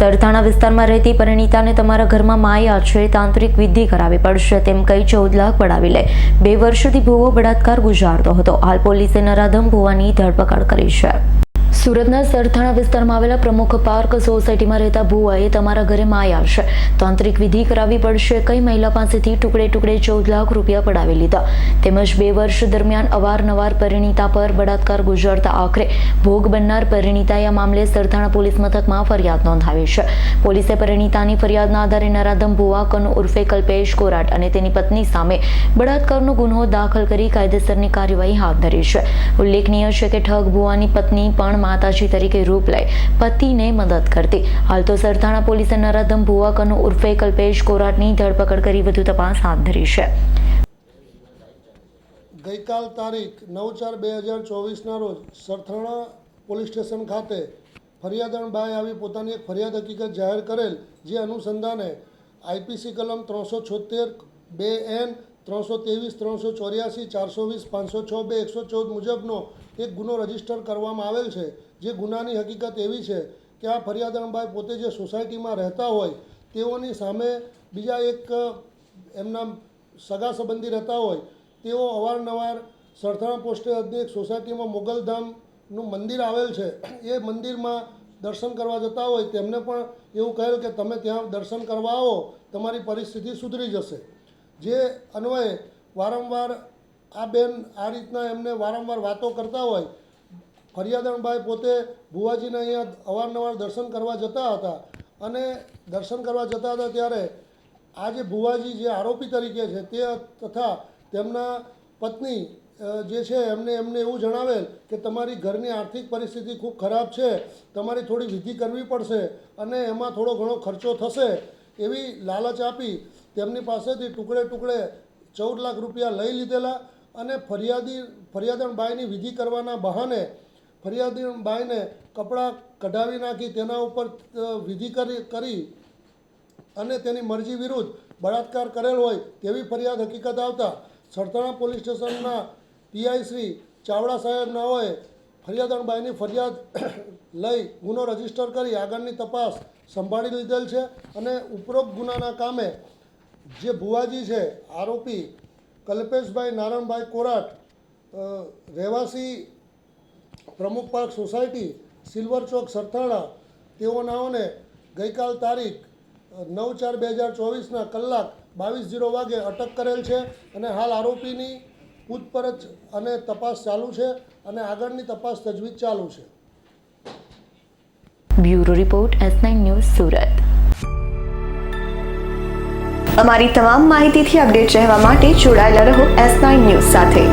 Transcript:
સરથાણા વિસ્તારમાં રહેતી પરિણીતાને તમારા ઘરમાં માયા છે તાંત્રિક વિધિ કરાવી પડશે તેમ કહી ચૌદ લાખ પડાવી લે. બે વર્ષથી ભૂવો બળાત્કાર ગુજારતો હતો. હાલ પોલીસે નરાધમ ભુવાની ધરપકડ કરી છે. સુરતના સરથાણા વિસ્તારમાં આવેલા પ્રમુખ પાર્ક સોસાયટીમાં રહેતા ભુવાએ તમારા ઘરે માય આવશે તાંત્રિક વિધિ કરાવવી પડશે. કઈ મહિલા પાસેથી ટુકડે ટુકડે ચૌદ લાખ રૂપિયા પડાવી લીધા. તેમજ બે વર્ષ દરમિયાન અવારનવાર પરિણીતા પર બળાત્કાર ગુજરતા આખરે ભોગ બનનાર પરિણીતાએ આ મામલે સરથાણા પોલીસ મથકમાં ફરિયાદ નોંધાવી છે. પોલીસે પરિણીતાની ફરિયાદના આધારે નરાધમ ભુવા કનુ ઉર્ફે કલ્પેશ કોરાટ અને તેની પત્ની સામે બળાત્કારનો ગુનો દાખલ કરી કાયદેસરની કાર્યવાહી હાથ ધરી છે. ઉલ્લેખનીય છે કે ઠગ ભુવાની પત્ની પણ માતાજી તરીકે રૂપ લઈ પતિને મદદ કરતી. હાલ તો સરથાણા પોલીસે નરાધમ ભુવાકરનો ઉર્ફે કલ્પેશ કોરાટની ધરપકડ કરી વધુ તપાસ હાથ ધરી છે. ગઈકાલ તારીખ નવ ચાર બે હજાર ચોવીસના રોજ સરથાણા પોલીસ સ્ટેશન ખાતે ફરિયાદણબાઈ આવી પોતાની એક ફરિયાદ હકીકત જાહેર કરેલ, જે અનુસંધાને આઈપીસી કલમ ત્રણસો છોતેર બે એન ત્રણસો ત્રેવીસ, ત્રણસો ચોર્યાસી, ચારસો વીસ, પાંચસો છ, બે, એકસો ચૌદ મુજબનો એક ગુનો રજિસ્ટર કરવામાં આવેલ છે. જે ગુનાની હકીકત એવી છે કે આ ફરિયાદણભાઈ પોતે જે સોસાયટીમાં રહેતા હોય, તેઓની સામે બીજા એક એમના સગા સંબંધી રહેતા હોય, તેઓ અવારનવાર સરથાણા પોસ્ટે અધ્યક્ષ એક સોસાયટીમાં મોગલધામનું મંદિર આવેલ છે. એ મંદિરમાં દર્શન કરવા જતા હોય, તેમને પણ એવું કહેલ કે તમે ત્યાં દર્શન કરવા આવો, તમારી પરિસ્થિતિ સુધરી જશે. જે અન્વયે વારંવાર આ બેન આ રીતના એમને વારંવાર વાતો કરતા હોય, ફરિયાદણભાઈ પોતે ભુવાજીને અહીંયા અવારનવાર દર્શન કરવા જતા હતા અને દર્શન કરવા જતા હતા ત્યારે આ જે ભુવાજી જે આરોપી તરીકે છે તે તથા તેમના પત્ની જે છે એમને એમને એવું જણાવેલ કે તમારી ઘરની આર્થિક પરિસ્થિતિ ખૂબ ખરાબ છે, તમારી થોડી વિધિ કરવી પડશે અને એમાં થોડો ઘણો ખર્ચો થશે એવી લાલચ આપી તેમની પાસેથી ટુકડે ટુકડે ચૌદ લાખ રૂપિયા લઈ લીધેલા અને ફરિયાદી ફરિયાદણબાઈની વિધિ કરવાના બહાને ફરિયાદીબાઈને કપડાં કઢાવી નાખી, તેના ઉપર વિધિ કરી કરી અને તેની મરજી વિરુદ્ધ બળાત્કાર કરેલ હોય તેવી ફરિયાદ હકીકત આવતા સરથાણા પોલીસ સ્ટેશનના પીઆઈ શ્રી ચાવડા સાહેબ નાઓએ ફરિયાદણબાઈની ફરિયાદ લઈ ગુનો રજિસ્ટર કરી આગળની તપાસ સંભાળી લીધેલ છે અને ઉપરોક્ત ગુનાના કામે જે ભુવાજી છે, આરોપી કલ્પેશભાઈ નારણભાઈ કોરાટ રહેવાસી પ્રમુખ પાર્ક સોસાયટી, સિલ્વર ચોક, સરથાણા તેઓનાઓને ગઈકાલ તારીખ નવ ચાર બે હજાર ચોવીસના કલાક બાવીસ જીરો વાગે અટક કરેલ છે અને હાલ આરોપીની પૂછપરછ અને તપાસ ચાલુ છે અને આગળની તપાસ તજવીજ ચાલુ છે. Bureau report S nine news Surat. અમારી તમામ માહિતીથી અપડેટ રહેવા માટે જોડાયેલા રહો એસ નાઇન ન્યૂઝ સાથે.